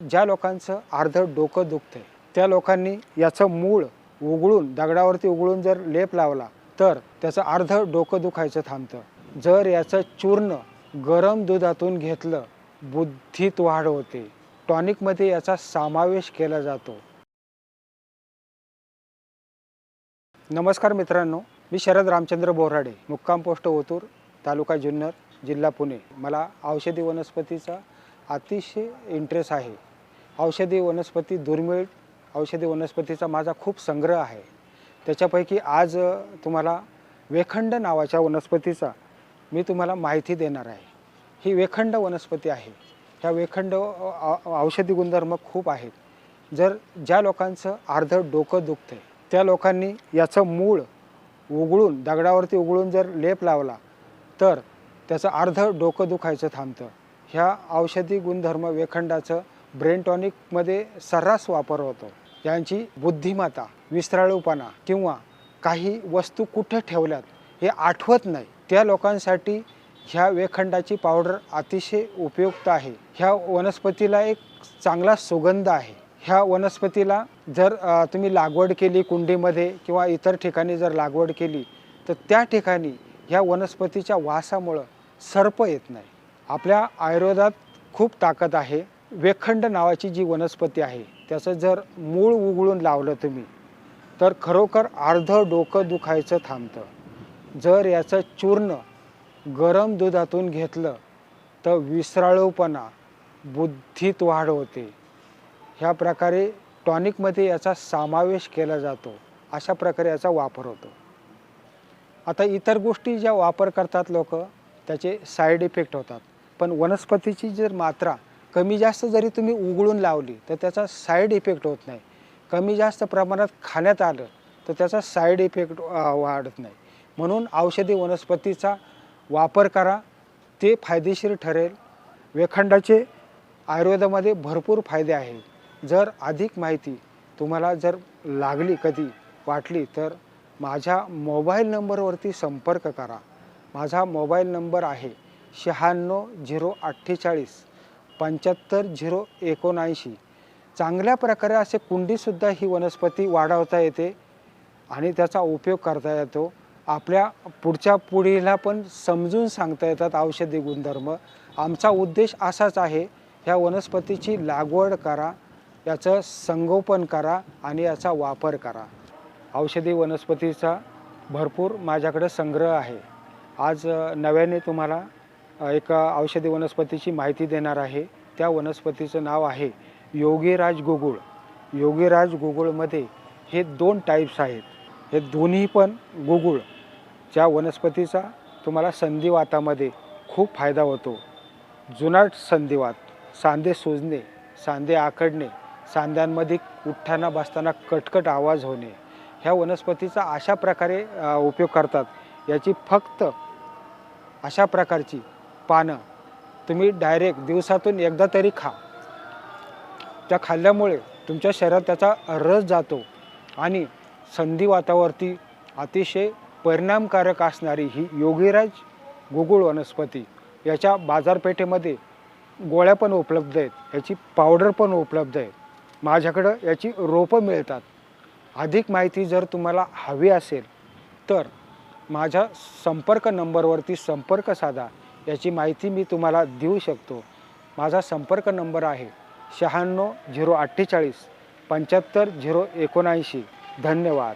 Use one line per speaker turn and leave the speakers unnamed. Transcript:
ज्या लोकांचं अर्धं डोकं दुखतंय त्या लोकांनी याचं मूळ उघळून दगडावरती उघळून जर लेप लावला तर त्याचं अर्धं डोकं दुखायचं थांबतं. जर याचं चूर्ण गरम दुधातून घेतलं बुद्धीत वाढ होते. टॉनिकमध्ये याचा समावेश केला जातो. नमस्कार मित्रांनो मी शरद रामचंद्र बोराडे मुक्काम पोस्ट ओतूर तालुका जुन्नर जिल्हा पुणे. मला औषधी वनस्पतीचा अतिशय इंटरेस्ट आहे. औषधी वनस्पती दुर्मिळ औषधी वनस्पतीचा माझा खूप संग्रह आहे. त्याच्यापैकी आज तुम्हाला वेखंड नावाच्या वनस्पतीचा मी तुम्हाला माहिती देणार आहे. ही वेखंड वनस्पती आहे. ह्या वेखंड औषधी गुणधर्म खूप आहेत. जर ज्या लोकांचं अर्धं डोकं दुखतं आहे त्या लोकांनी याचं मूळ उघळून दगडावरती उघडून जर लेप लावला तर त्याचं अर्धं डोकं दुखायचं थांबतं. ह्या औषधी गुणधर्म वेखंडाचं ब्रेन टॉनिकमध्ये सर्रास वापर होतो. यांची बुद्धिमत्ता विस्त्राळूपणा किंवा काही वस्तू कुठे ठेवल्यात हे आठवत नाही त्या लोकांसाठी ह्या वेखंडाची पावडर अतिशय उपयुक्त आहे. ह्या वनस्पतीला एक चांगला सुगंध आहे. ह्या वनस्पतीला जर तुम्ही लागवड केली कुंडीमध्ये किंवा इतर ठिकाणी जर लागवड केली तर त्या ठिकाणी ह्या वनस्पतीच्या वासामुळं सर्प येत नाही. आपल्या आयुर्वेदात खूप ताकद आहे. वेखंड नावाची जी वनस्पती आहे त्याचं जर मूळ उगळून लावलं तुम्ही तर खरोखर अर्धं डोकं दुखायचं थांबतं. जर याचं चूर्ण गरम दुधातून घेतलं तर विसराळूपणा बुद्धीत वाढ होते. ह्या प्रकारे टॉनिकमध्ये याचा समावेश केला जातो अशा प्रकारे याचा वापर होतो. आता इतर गोष्टी ज्या वापर करतात लोक त्याचे साईड इफेक्ट होतात. पण वनस्पतीची जर मात्रा कमी जास्त जरी तुम्ही उघडून लावली तर त्याचा साईड इफेक्ट होत नाही. कमी जास्त प्रमाणात खाण्यात आलं तर त्याचा साईड इफेक्ट वाढत नाही. म्हणून औषधी वनस्पतीचा वापर करा. ते फायदेशीर ठरेल. वेखंडाचे आयुर्वेदामध्ये भरपूर फायदे आहेत. जर अधिक माहिती तुम्हाला जर लागली कधी वाटली तर माझ्या मोबाईल नंबरवरती संपर्क करा. माझा मोबाईल नंबर आहे शहाण्णव झिरो अठ्ठेचाळीस पंच्याहत्तर झिरो एकोणऐंशी. चांगल्या प्रकारे असे कुंडीसुद्धा ही वनस्पती वाढवता येते आणि त्याचा उपयोग करता येतो. आपल्या पुढच्या पिढीला पण समजून सांगता येतात औषधी गुणधर्म. आमचा उद्देश असाच आहे ह्या वनस्पतीची लागवड करा याचं संगोपन करा आणि याचा वापर करा. औषधी वनस्पतीचा भरपूर माझ्याकडे संग्रह आहे. आज नव्याने तुम्हाला एका औषधी वनस्पतीची माहिती देणार आहे. त्या वनस्पतीचं नाव आहे योगीराज गोगुळ. योगीराज गोगुळमध्ये हे दोन टाईप्स आहेत. हे दोन्ही पण गोगुळ. ज्या वनस्पतीचा तुम्हाला संधिवातामध्ये खूप फायदा होतो. जुनाट संधिवात सांधे सुजणे सांधे आखडणे सांध्यांमध्ये उठताना बसताना कटकट आवाज होणे ह्या वनस्पतीचा अशा प्रकारे उपयोग करतात. याची फक्त अशा प्रकारची पानं तुम्ही डायरेक्ट दिवसातून एकदा तरी खा. त्या खाल्ल्यामुळे तुमच्या शरीरात त्याचा रस जातो आणि संधिवातावरती अतिशय परिणामकारक असणारी ही योगीराज गुगुळ वनस्पती याच्या बाजारपेठेमध्ये गोळ्या पण उपलब्ध आहेत याची पावडर पण उपलब्ध आहे. माझ्याकडं याची रोपं मिळतात. अधिक माहिती जर तुम्हाला हवी असेल तर माझ्या संपर्क नंबरवरती संपर्क साधा. याची माहिती मी तुम्हाला देऊ शकतो. माझा संपर्क नंबर आहे शहाण्णव झिरो अठ्ठेचाळीस पंच्याहत्तर झिरो एकोणऐंशी. धन्यवाद.